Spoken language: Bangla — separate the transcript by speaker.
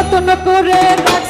Speaker 1: যত্ন করে রাখ